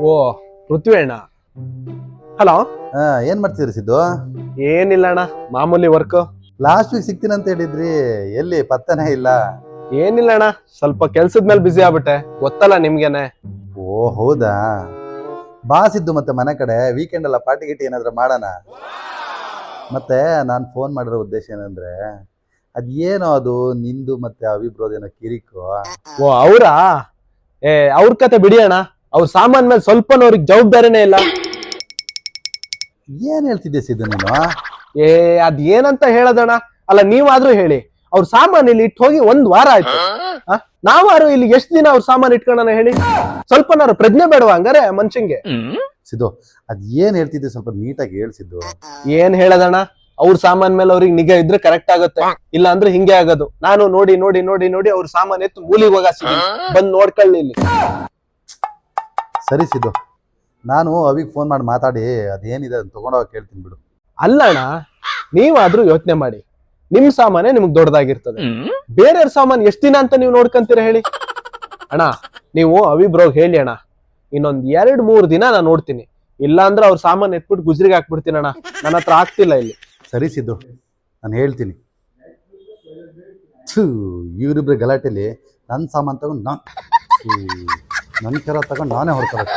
ಓ ಪೃಥ್ವಿ ಅಣ್ಣ ಹಲೋ? ಆ, ಏನ್ ಮಾಡ್ತಿದ್ರಿ ಸಿದ್ದು? ಏನಿಲ್ಲ ಅಣ್ಣ ಮಾಮೂಲಿ ವರ್ಕ್ ಲಾಸ್ಟ್ ವೀಕ್ ಸಿಗ್ತೀನಂತ ಹೇಳಿದ್ರಿ ಎಲ್ಲಿ ಪತ್ತನೇ ಇಲ್ಲ. ಏನಿಲ್ಲ ಅಣ್ಣ ಸ್ವಲ್ಪ ಕೆಲ್ಸದ ಮೇಲೆ ಬಿಸಿ ಆಗ್ಬಿಟ್ಟೆ ಗೊತ್ತಲ್ಲ ನಿಮ್ಗೆನೆ. ಓ ಹೌದಾ? ಬಾ ಸಿದ್ದು ಮತ್ತೆ ಮನೆ ಕಡೆ ವೀಕೆಂಡ್ ಅಲ್ಲ ಪಾರ್ಟಿ ಗಿಟಿ ಏನಾದ್ರು ಮಾಡೋಣ. ಮತ್ತೆ ನಾನು ಫೋನ್ ಮಾಡಿರೋ ಉದ್ದೇಶ ಏನಂದ್ರೆ ಅದೇನೋ ಅದು ನಿಂದು ಮತ್ತೆ ಅವಿಬ್ರೋದೇನೋ ಕಿರಿಕು. ಓ ಅವ್ರಾ? ಏ ಅವ್ರ ಕತೆ ಬಿಡಿ ಅಣ್ಣ. ಅವ್ರ ಸಾಮಾನ್ ಮೇಲೆ ಸ್ವಲ್ಪ ಅವ್ರಿಗೆ ಜವಾಬ್ದಾರಿನೇ ಇಲ್ಲ. ಏನ್ ಹೇಳ್ತಿದ್ದೆ ಸಿದ್ದು ನೀನು? ಏ ಅದ್ ಏನಂತ ಹೇಳದಣ್ಣ? ಅಲ್ಲ ನೀವಾದ್ರೂ ಹೇಳಿ. ಅವ್ರ ಸಾಮಾನ್ ಇಲ್ಲಿ ಇಟ್ಟು ಹೋಗಿ ಒಂದ್ ವಾರ ಆಯ್ತು? ನಾವಾರು ಇಲ್ಲಿ ಎಷ್ಟ್ ದಿನ ಅವ್ರ ಸಾಮಾನ್ ಇಟ್ಕೊಳ್ಳೋಣ ಹೇಳಿ? ಸ್ವಲ್ಪನಾರು ಪ್ರಜ್ಞೆ ಬೇಡವಾ ಹಂಗಾರೆ ಮನ್ಷಂಗೆ? ಸಿದ್ದು ಅದ್ ಏನ್ ಹೇಳ್ತಿದ್ದೆ ಸ್ವಲ್ಪ ನೀಟಾಗಿ ಹೇಳ್ಸಿದ್ದು ಏನ್ ಹೇಳದಣ್ಣ? ಅವ್ರ ಸಾಮಾನ್ ಮೇಲೆ ಅವ್ರಿಗೆ ನಿಗಾ ಇದ್ರೆ ಕರೆಕ್ಟ್ ಆಗುತ್ತೆ. ಇಲ್ಲ ಅಂದ್ರೆ ಹಿಂಗೆ ಆಗೋದು. ನಾನು ನೋಡಿ ನೋಡಿ ನೋಡಿ ನೋಡಿ ಅವ್ರ ಸಾಮಾನ್ ಎತ್ತು ಮೂಲಿಗೆ ಹೋಗಿ ಬಂದ್ ನೋಡ್ಕೊಳ್ಳಿ ಇಲ್ಲಿ. ಸರಿ ಸಿದ್ದು. ನಾನು ಅವಿಗ್ ಫೋನ್ ಮಾಡಿ ಮಾತಾಡಿ ಅದೇನಿದೆ ಅದನ್ನ ತಗೊಂಡೋಗ ಕೇಳ್ತೀನಿ ಬಿಡು. ಅಲ್ಲಣ್ಣ ನೀವಾದ್ರೂ ಯೋಚನೆ ಮಾಡಿ. ನಿಮ್ ಸಾಮಾನೇ ನಿಮ್ಗೆ ದೊಡ್ಡದಾಗಿರ್ತದೆ. ಬೇರೆಯವ್ರ ಸಾಮಾನ್ ಎಷ್ಟು ದಿನ ಅಂತ ನೀವು ನೋಡ್ಕಂತೀರ ಹೇಳಿ? ಅಣ್ಣ ನೀವು ಅವಿಬ್ರೋಗ್ ಹೇಳಿ ಅಣ್ಣ. ಇನ್ನೊಂದ್ ಎರಡ್ ಮೂರ್ ದಿನ ನಾನು ನೋಡ್ತೀನಿ. ಇಲ್ಲ ಅಂದ್ರೆ ಅವ್ರ ಸಾಮಾನ್ ಎತ್ಬಿಟ್ಟು ಗುಜ್ರಿಗೆ ಹಾಕ್ಬಿಡ್ತೀನಿ ಅಣ್ಣ. ನನ್ನ ಹತ್ರ ಆಗ್ತಿಲ್ಲ ಇಲ್ಲಿ. ಸರಿ ಸಿದ್ದು ನಾನು ಹೇಳ್ತೀನಿ. ಥೂ ಗಲಾಟೆಯಲ್ಲಿ ಗಲಾಟೆಲಿ ನನ್ನ ಸಾಮಾನು ತಗೊಂಡು ನಾನು ನನ್ನ ಕೆರ ತಗೊಂಡು ನಾನೇ ಹೊಡ್ಕೋಬೇಕು